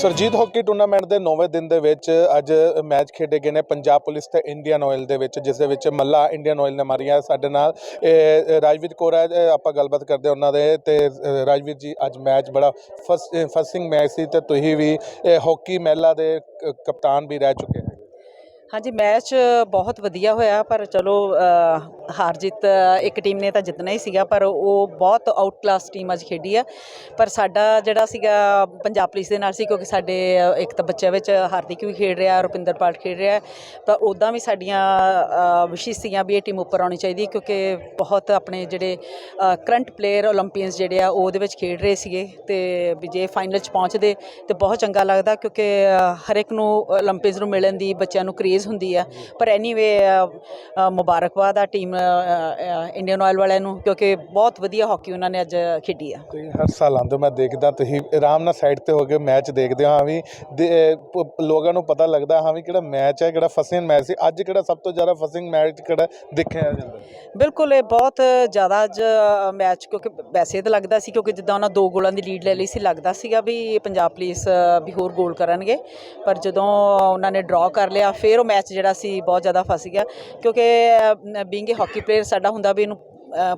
Surjit hockey tournament ਦੇ 9ਵੇਂ ਦਿਨ ਦੇ ਵਿੱਚ ਅੱਜ ਮੈਚ ਖੇਡੇ ਗਏ ਨੇ ਪੰਜਾਬ ਪੁਲਿਸ ਤੇ ਇੰਡੀਅਨ ਆਇਲ ਦੇ ਵਿੱਚ, ਜਿਸ ਦੇ ਵਿੱਚ ਮੱਲਾ ਇੰਡੀਅਨ ਆਇਲ ਨੇ ਮਾਰੀਆਂ। ਸਾਡੇ ਨਾਲ, ਇਹ ਰਾਜਵੀਰ ਕੋਰ ਹੈ ਆਪਾਂ ਗੱਲਬਾਤ ਕਰਦੇ ਉਹਨਾਂ ਦੇ ਤੇ ਰਾਜਵੀਰ ਜੀ, ਅੱਜ ਮੈਚ ਬੜਾ ਫਸਟਿੰਗ ਮੈਚ ਸੀ ਤੇ ਤੁਸੀਂ ਵੀ ਇਹ ਹਾਕੀ ਮਹਿਲਾ ਦੇ ਕਪਤਾਨ ਵੀ ਰਹਿ ਚੁੱਕੇ ਹਾਂਜੀ, ਮੈਚ ਬਹੁਤ ਵਧੀਆ ਹੋਇਆ, ਪਰ ਚਲੋ ਹਾਰ ਜਿੱਤ ਇੱਕ ਟੀਮ ਨੇ ਤਾਂ ਜਿੱਤਣਾ ਹੀ ਸੀਗਾ, ਪਰ ਉਹ ਬਹੁਤ ਆਊਟ ਕਲਾਸ ਟੀਮ ਅੱਜ ਖੇਡੀ ਆ। ਪਰ ਸਾਡਾ ਜਿਹੜਾ ਸੀਗਾ ਪੰਜਾਬ ਪੁਲਿਸ ਦੇ ਨਾਲ ਸੀ, ਕਿਉਂਕਿ ਸਾਡੇ ਇੱਕ ਤਾਂ ਬੱਚਿਆਂ ਵਿੱਚ ਹਾਰਦਿਕ ਵੀ ਖੇਡ ਰਿਹਾ, ਰੁਪਿੰਦਰ ਪਾਲ ਖੇਡ ਰਿਹਾ ਪਰ ਉਦਾਂ ਵੀ ਸਾਡੀਆਂ ਵਿਸ਼ੇਸ਼ ਸੀਗੀਆਂ ਵੀ ਇਹ ਟੀਮ ਉੱਪਰ ਆਉਣੀ ਚਾਹੀਦੀ, ਕਿਉਂਕਿ ਬਹੁਤ ਆਪਣੇ ਜਿਹੜੇ ਕਰੰਟ ਪਲੇਅਰ 올림픽ਸ ਜਿਹੜੇ ਆ ਉਹਦੇ ਵਿੱਚ ਖੇਡ ਰਹੇ ਸੀਗੇ, ਤੇ ਵੀ ਜੇ ਫਾਈਨਲ 'ਚ ਪਹੁੰਚਦੇ, ਤੇ ਬਹੁਤ ਚੰਗਾ ਲੱਗਦਾ, ਕਿਉਂਕਿ ਹਰ ਇੱਕ ਨੂੰ 올림픽ਸ ਨੂੰ ਮਿਲਣ ਦੀ, ਬੱਚਿਆਂ ਨੂੰ ਕਰੀਜ਼ ਹੁੰਦੀ ਆ। ਪਰ ਐਨੀਵੇ ਮੁਬਾਰਕਬਾਦ ਆ ਟੀਮ ਇੰਡੀਅਨ ਆਇਲ ਵਾਲਿਆਂ ਨੂੰ ਕਿਉਂਕਿ ਬਹੁਤ ਵਧੀਆ ਹਾਕੀ ਉਹਨਾਂ ਨੇ ਅੱਜ ਖੇਡੀ ਆ। ਤੁਸੀਂ ਹਰ ਸਾਲ ਆਉਂਦੇ ਹੋ, ਮੈਂ ਦੇਖਦਾ ਤੁਸੀਂ ਆਰਾਮ ਨਾਲ ਸਾਈਡ ਤੇ ਹੋ ਕੇ ਮੈਚ ਦੇਖਦੇ ਹੋ ਵੀ ਲੋਕਾਂ ਨੂੰ ਪਤਾ ਲੱਗਦਾ ਹਾਂ ਵੀ ਕਿਹੜਾ ਮੈਚ ਹੈ ਕਿਹੜਾ ਫਸਿੰਗ ਮੈਚ ਸੀ। ਅੱਜ ਕਿਹੜਾ ਸਭ ਤੋਂ ਜ਼ਿਆਦਾ ਫਸਿੰਗ ਮੈਚ ਕਿਹੜਾ ਦੇਖਿਆ ਜਾਂਦਾ? ਬਿਲਕੁਲ ਇਹ ਬਹੁਤ ਜ਼ਿਆਦਾ ਅੱਜ ਮੈਚ ਕਿਉਂਕਿ ਵੈਸੇ ਤਾਂ ਲੱਗਦਾ ਸੀ ਕਿਉਂਕਿ ਜਿੱਦਾਂ ਉਹਨਾਂ ਦੋ ਗੋਲਾਂ ਦੀ ਲੀਡ ਲੈ ਲਈ ਸੀ ਲੱਗਦਾ ਸੀਗਾ ਵੀ ਪੰਜਾਬ ਪੁਲਿਸ ਵੀ ਹੋਰ ਗੋਲ ਕਰਨਗੇ। ਪਰ ਜਦੋਂ ਉਹਨਾਂ ਨੇ ਡਰਾਅ ਕਰ ਲਿਆ ਫਿਰ ਉਹ ਮੈਚ ਜਿਹੜਾ ਸੀ ਬਹੁਤ ਜ਼ਿਆਦਾ ਫਸ ਗਿਆ ਕਿਉਂਕਿ ਬੀਇੰਗ ਅ ਹਾਕੀ ਪਲੇਅਰ ਸਾਡਾ ਹੁੰਦਾ ਵੀ ਇਹਨੂੰ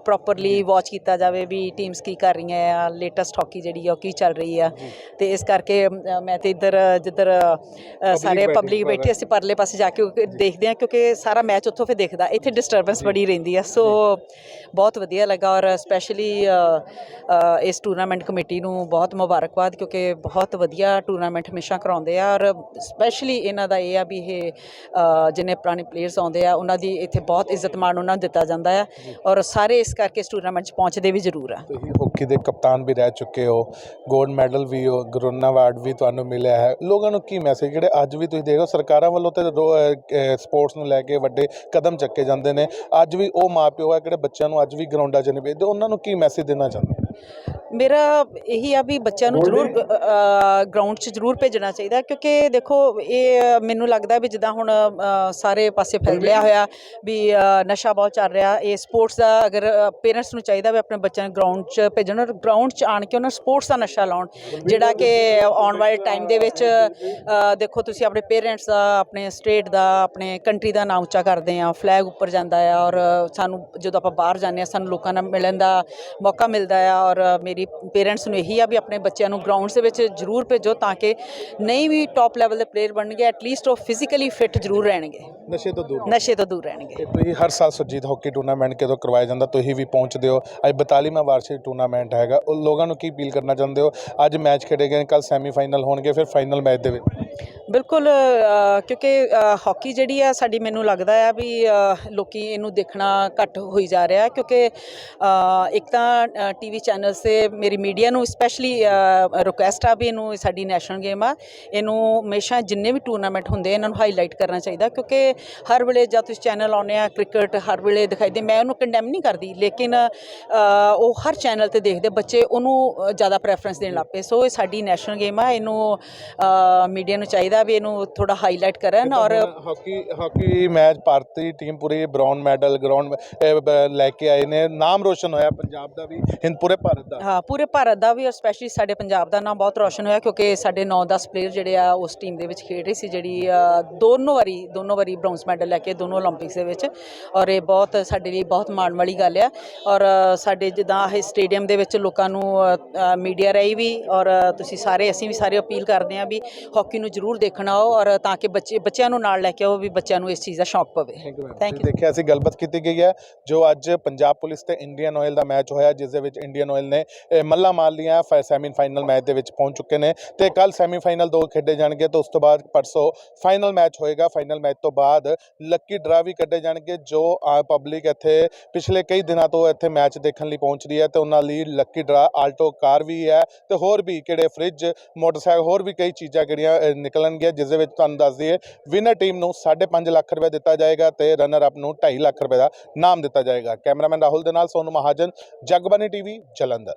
ਪ੍ਰੋਪਰਲੀ ਵਾਚ ਕੀਤਾ ਜਾਵੇ ਵੀ ਟੀਮਸ ਕੀ ਕਰ ਰਹੀਆਂ ਆ ਲੇਟੈਸਟ ਹਾਕੀ ਜਿਹੜੀ ਆ ਉਹ ਕੀ ਚੱਲ ਰਹੀ ਆ। ਤੇ ਇਸ ਕਰਕੇ ਮੈਂ ਤੇ ਇੱਧਰ ਜਿੱਧਰ ਸਾਰੇ ਪਬਲਿਕ ਬੈਠੀ ਅਸੀਂ ਪਰਲੇ ਪਾਸੇ ਜਾ ਕੇ ਦੇਖਦੇ ਆ ਕਿਉਂਕਿ ਸਾਰਾ ਮੈਚ ਉੱਥੋਂ ਫਿਰ ਦਿਖਦਾ ਇੱਥੇ ਡਿਸਟਰਬੈਂਸ ਬੜੀ ਰਹਿੰਦੀ ਆ। ਸੋ ਬਹੁਤ ਵਧੀਆ ਲੱਗਾ ਔਰ ਸਪੈਸ਼ਲੀ ਇਸ ਟੂਰਨਾਮੈਂਟ ਕਮੇਟੀ ਨੂੰ ਬਹੁਤ ਮੁਬਾਰਕਬਾਦ ਕਿਉਂਕਿ ਬਹੁਤ ਵਧੀਆ ਟੂਰਨਾਮੈਂਟ ਹਮੇਸ਼ਾ ਕਰਾਉਂਦੇ ਆ। ਔਰ ਸਪੈਸ਼ਲੀ ਇਹਨਾਂ ਦਾ ਇਹ ਆ ਵੀ ਇਹ ਜਿੰਨੇ ਪੁਰਾਣੇ ਪਲੇਅਰਸ ਆਉਂਦੇ ਆ ਉਹਨਾਂ ਦੀ ਇੱਥੇ ਬਹੁਤ ਇੱਜ਼ਤ ਮਾਣ ਉਹਨਾਂ ਨੂੰ ਦਿੱਤਾ ਜਾਂਦਾ ਆ। ਔਰ ਸਾਰੇ ਇਸ ਕਰਕੇ ਇਸ ਟੂਰਨਾਮੈਂਟ 'ਚ ਪਹੁੰਚਦੇ ਵੀ ਜ਼ਰੂਰ ਆ। ਤੁਸੀਂ ਹਾਕੀ ਦੇ ਕਪਤਾਨ ਵੀ ਰਹਿ ਚੁੱਕੇ ਹੋ ਗੋਲਡ ਮੈਡਲ ਵੀ ਹੋ, ਗਰੋਨਾ ਅਵਾਰਡ ਵੀ ਤੁਹਾਨੂੰ ਮਿਲਿਆ ਹੈ। ਲੋਕਾਂ ਨੂੰ ਕੀ ਮੈਸੇਜ ਜਿਹੜੇ ਅੱਜ ਵੀ ਤੁਸੀਂ ਦੇਖੋ ਸਰਕਾਰਾਂ ਵੱਲੋਂ ਤੇ ਸਪੋਰਟਸ ਨੂੰ ਲੈ ਕੇ ਵੱਡੇ ਕਦਮ ਚੱਕੇ ਜਾਂਦੇ ਨੇ। ਅੱਜ ਵੀ ਉਹ ਮਾਪਿਓ ਆ ਜਿਹੜੇ ਬੱਚਿਆਂ ਨੂੰ ਅੱਜ ਵੀ ਗਰਾਊਂਡਾਂ 'ਚ ਨਹੀਂ ਭੇਜਦੇ ਉਹਨਾਂ ਨੂੰ ਕੀ ਮੈਸੇਜ ਦੇਣਾ ਚਾਹੁੰਦੇ ਮੇਰਾ ਇਹੀ ਆ ਵੀ ਬੱਚਿਆਂ ਨੂੰ ਜ਼ਰੂਰ ਗਰਾਊਂਡ 'ਚ ਜ਼ਰੂਰ ਭੇਜਣਾ ਚਾਹੀਦਾ ਕਿਉਂਕਿ ਦੇਖੋ ਇਹ ਮੈਨੂੰ ਲੱਗਦਾ ਵੀ ਜਿੱਦਾਂ ਹੁਣ ਸਾਰੇ ਪਾਸੇ ਫੈਲਿਆ ਹੋਇਆ ਵੀ ਨਸ਼ਾ ਬਹੁਤ ਚੱਲ ਰਿਹਾ ਇਹ ਸਪੋਰਟਸ ਦਾ ਅਗਰ ਪੇਰੈਂਟਸ ਨੂੰ ਚਾਹੀਦਾ ਵੀ ਆਪਣੇ ਬੱਚਿਆਂ ਨੂੰ ਗਰਾਊਂਡ 'ਚ ਭੇਜਣ ਔਰ ਗਰਾਊਂਡ 'ਚ ਆਣ ਕੇ ਉਹਨਾਂ ਸਪੋਰਟਸ ਦਾ ਨਸ਼ਾ ਲਾਉਣ ਜਿਹੜਾ ਕਿ ਆਉਣ ਵਾਲੇ ਟਾਈਮ ਦੇ ਵਿੱਚ ਦੇਖੋ ਤੁਸੀਂ ਆਪਣੇ ਪੇਰੈਂਟਸ ਦਾ ਆਪਣੇ ਸਟੇਟ ਦਾ ਆਪਣੇ ਕੰਟਰੀ ਦਾ ਨਾਮ ਉੱਚਾ ਕਰਦੇ ਆ ਫਲੈਗ ਉੱਪਰ ਜਾਂਦਾ ਆ ਔਰ ਸਾਨੂੰ ਜਦੋਂ ਆਪਾਂ ਬਾਹਰ ਜਾਂਦੇ ਆ ਸਾਨੂੰ ਲੋਕਾਂ ਨਾਲ ਮਿਲਣ ਦਾ ਮੌਕਾ ਮਿਲਦਾ ਆ ਔਰ ਮੇਰੀ ਪੇਰੈਂਟਸ ਨੂੰ ਇਹੀ ਆ ਵੀ ਆਪਣੇ ਬੱਚਿਆਂ ਨੂੰ ਗਰਾਊਂਡਸ ਦੇ ਵਿੱਚ ਜ਼ਰੂਰ ਭੇਜੋ ਤਾਂ ਕਿ ਨਹੀਂ ਵੀ ਟੌਪ ਲੈਵਲ ਦੇ ਪਲੇਅਰ ਬਣਨਗੇ ਐਟਲੀਸਟ ਉਹ ਫਿਜ਼ੀਕਲੀ ਫਿੱਟ ਜ਼ਰੂਰ ਰਹਿਣਗੇ। ਨਸ਼ੇ ਤੋਂ ਦੂਰ ਨਸ਼ੇ ਤੋਂ ਦੂਰ ਰਹਿਣਗੇ। ਤੇ ਤੁਸੀਂ ਹਰ ਸਾਲ ਸੁਰਜੀਤ ਹਾਕੀ ਟੂਰਨਾਮੈਂਟ ਕਦੋਂ ਕਰਵਾਇਆ ਜਾਂਦਾ ਤੁਸੀਂ ਵੀ ਪਹੁੰਚਦੇ ਹੋ। ਅੱਜ 42ਵਾਂ ਵਾਰਸ਼ਿਕ ਟੂਰਨਾਮੈਂਟ ਹੈਗਾ। ਉਹ ਲੋਕਾਂ ਨੂੰ ਕੀ ਅਪੀਲ ਕਰਨਾ ਚਾਹੁੰਦੇ ਹੋ? ਅੱਜ ਮੈਚ ਖੇਡੇ ਗਏ ਕੱਲ ਸੈਮੀਫਾਈਨਲ ਹੋਣਗੇ ਫਿਰ ਫਾਈਨਲ ਮੈਚ ਦੇ ਵਿੱਚ। ਬਿਲਕੁਲ ਕਿਉਂਕਿ ਅ, ਹਾਕੀ ਜਿਹੜੀ ਆ ਸਾਡੀ ਮੈਨੂੰ ਲੱਗਦਾ ਆ ਵੀ ਅ, ਲੋਕੀ ਇਹਨੂੰ ਦੇਖਣਾ ਘੱਟ ਹੋਈ ਜਾ ਰਿਹਾ ਕਿਉਂਕਿ ਇੱਕ ਤਾਂ ਟੀਵੀ ਚੈਨਲਸ ਤੇ ਮੇਰੀ ਮੀਡੀਆ ਨੂੰ ਸਪੈਸ਼ਲੀ ਰਿਕੁਐਸਟ ਆ ਵੀ ਇਹਨੂੰ ਸਾਡੀ ਨੈਸ਼ਨਲ ਗੇਮ ਆ। ਇਹਨੂੰ ਹਮੇਸ਼ਾ ਜਿੰਨੇ ਵੀ ਟੂਰਨਾਮੈਂਟ ਹੁੰਦੇ ਇਹਨਾਂ ਨੂੰ ਹਾਈਲਾਈਟ ਕਰਨਾ ਚਾਹੀਦਾ ਕਿਉਂਕਿ ਹਰ ਵੇਲੇ ਜਦ ਤੁਸੀਂ ਚੈਨਲ ਆਉਂਦੇ ਆ ਕ੍ਰਿਕਟ ਹਰ ਵੇਲੇ ਦਿਖਾਈ ਦੇ ਮੈਂ ਉਹਨੂੰ ਕੰਡੈਮ ਨਹੀਂ ਕਰਦੀ ਲੇਕਿਨ ਉਹ ਹਰ ਚੈਨਲ ਤੇ ਦੇਖਦੇ ਬੱਚੇ ਉਹਨੂੰ ਜ਼ਿਆਦਾ ਪ੍ਰੈਫਰੈਂਸ ਦੇਣ ਲੱਗ ਪਏ। ਸੋ ਇਹ ਸਾਡੀ ਨੈਸ਼ਨਲ ਗੇਮ ਆ ਇਹਨੂੰ ਮੀਡੀਆ ਨੂੰ ਚਾਹੀਦਾ ਜਿਹੜਾ ਵੀ ਇਹਨੂੰ ਥੋੜਾ ਹਾਈਲਾਈਟ ਕਰਨ ਔਰ ਹਾਕੀ ਹਾਕੀ ਮੈਚ ਭਾਰਤੀ ਟੀਮ ਪੂਰੀ ਬ੍ਰਾਊਨ ਮੈਡਲ ਗਰਾਊਂਡ ਲੈ ਕੇ ਆਏ ਨੇ। ਨਾਮ ਰੋਸ਼ਨ ਹੋਇਆ ਪੰਜਾਬ ਦਾ ਵੀ ਹਿੰਦ ਪੂਰੇ ਭਾਰਤ ਦਾ। ਹਾਂ ਪੂਰੇ ਭਾਰਤ ਦਾ ਵੀ ਸਪੈਸ਼ਲੀ ਸਾਡੇ ਪੰਜਾਬ ਦਾ ਨਾਮ ਬਹੁਤ ਰੋਸ਼ਨ ਹੋਇਆ ਕਿਉਂਕਿ ਸਾਡੇ 9-10 ਪਲੇਅਰ ਜਿਹੜੇ ਆ ਉਸ ਟੀਮ ਦੇ ਵਿੱਚ ਖੇਡ ਰਹੇ ਸੀ ਜਿਹੜੀ ਦੋਨੋਂ ਵਾਰੀ ਦੋਨੋਂ ਵਾਰੀ ਬ੍ਰਾਊਨਸ ਮੈਡਲ ਲੈ ਕੇ ਦੋਨੋਂ 올림픽ਸ ਦੇ ਵਿੱਚ। ਔਰ ਇਹ ਬਹੁਤ ਸਾਡੇ ਲਈ ਬਹੁਤ ਮਾਣ ਵਾਲੀ ਗੱਲ ਆ। ਔਰ ਸਾਡੇ ਜਿੱਦਾਂ ਇਹ ਸਟੇਡੀਅਮ ਦੇ ਵਿੱਚ ਲੋਕਾਂ ਨੂੰ ਮੀਡੀਆ ਰਾਈ ਵੀ ਔਰ ਤੁਸੀਂ ਸਾਰੇ ਅਸੀਂ ਵੀ ਸਾਰੇ ਅਪੀਲ ਕਰਦੇ ਆ ਵੀ ਹਾਕੀ ਨੂੰ ਜ਼ਰੂਰ ਦੇਖਣਾ ਆਓ ਔਰ ਤਾਂ ਕਿ ਬੱਚੇ ਬੱਚਿਆਂ ਨੂੰ ਨਾਲ ਲੈ ਕੇ ਆਓ ਵੀ ਬੱਚਿਆਂ ਨੂੰ ਇਸ ਚੀਜ਼ ਦਾ ਸ਼ੌਕ ਪਵੇ। ਥੈਂਕ ਯੂ ਦੇਖਿਆ ਅਸੀਂ ਗੱਲਬਾਤ ਕੀਤੀ ਗਈ ਹੈ ਜੋ ਅੱਜ ਪੰਜਾਬ ਪੁਲਿਸ ਤੇ ਇੰਡੀਅਨ ਆਇਲ ਦਾ ਮੈਚ ਹੋਇਆ ਜਿਸ ਦੇ ਵਿੱਚ ਇੰਡੀਅਨ ਆਇਲ ਨੇ ਮੱਲਾਂ ਮਾਰ ਲੀਆਂ ਸੈਮੀ ਫਾਈਨਲ ਮੈਚ ਦੇ ਵਿੱਚ ਪਹੁੰਚ ਚੁੱਕੇ ਨੇ ਤੇ ਕੱਲ ਸੈਮੀ ਫਾਈਨਲ ਦੋ ਖੇਡੇ ਜਾਣਗੇ ਤੇ ਉਸ ਤੋਂ ਬਾਅਦ ਪਰਸੋਂ ਫਾਈਨਲ ਮੈਚ ਹੋਏਗਾ। ਫਾਈਨਲ ਮੈਚ ਤੋਂ ਬਾਅਦ ਲੱਕੀ ਡਰਾ ਵੀ ਕੱਢੇ ਜਾਣਗੇ ਜੋ ਪਬਲਿਕ ਇੱਥੇ ਪਿਛਲੇ ਕਈ ਦਿਨਾਂ ਤੋਂ ਇੱਥੇ ਮੈਚ ਦੇਖਣ ਲਈ ਪਹੁੰਚ ਰਹੀ ਹੈ ਤੇ ਉਹਨਾਂ ਲਈ ਲੱਕੀ ਡਰਾ ਆਲਟੋ ਕਾਰ ਵੀ ਹੈ ਤੇ ਹੋਰ ਵੀ ਕਿਹੜੇ ਫ੍ਰਿਜ ਮੋਟਰਸਾਈਕਲ ਹੋਰ ਵੀ ਕਈ ਚੀਜ਼ਾਂ ਕਿਹੜੀਆਂ ਅਹ, ਨਿਕਲਣਗੀਆਂ ਜਿਸ ਦੇ ਵਿੱਚ ਤੁਹਾਨੂੰ ਦੱਸ ਦਈਏ ਵਿਨਰ ਟੀਮ ਨੂੰ 5.5 ਲੱਖ ਰੁਪਏ ਦਿੱਤਾ ਜਾਏਗਾ ਤੇ ਰਨਰ ਅਪ ਨੂੰ 2.5 ਲੱਖ ਰੁਪਏ ਦਾ ਨਾਮ ਦਿੱਤਾ ਜਾਏਗਾ। ਕੈਮਰਾਮੈਨ ਰਾਹੁਲ ਦੇ ਨਾਲ ਸੋਨੂ ਮਹਾਜਨ ਜਗਬਾਨੀ ਟੀਵੀ, ਜਲੰਧਰ।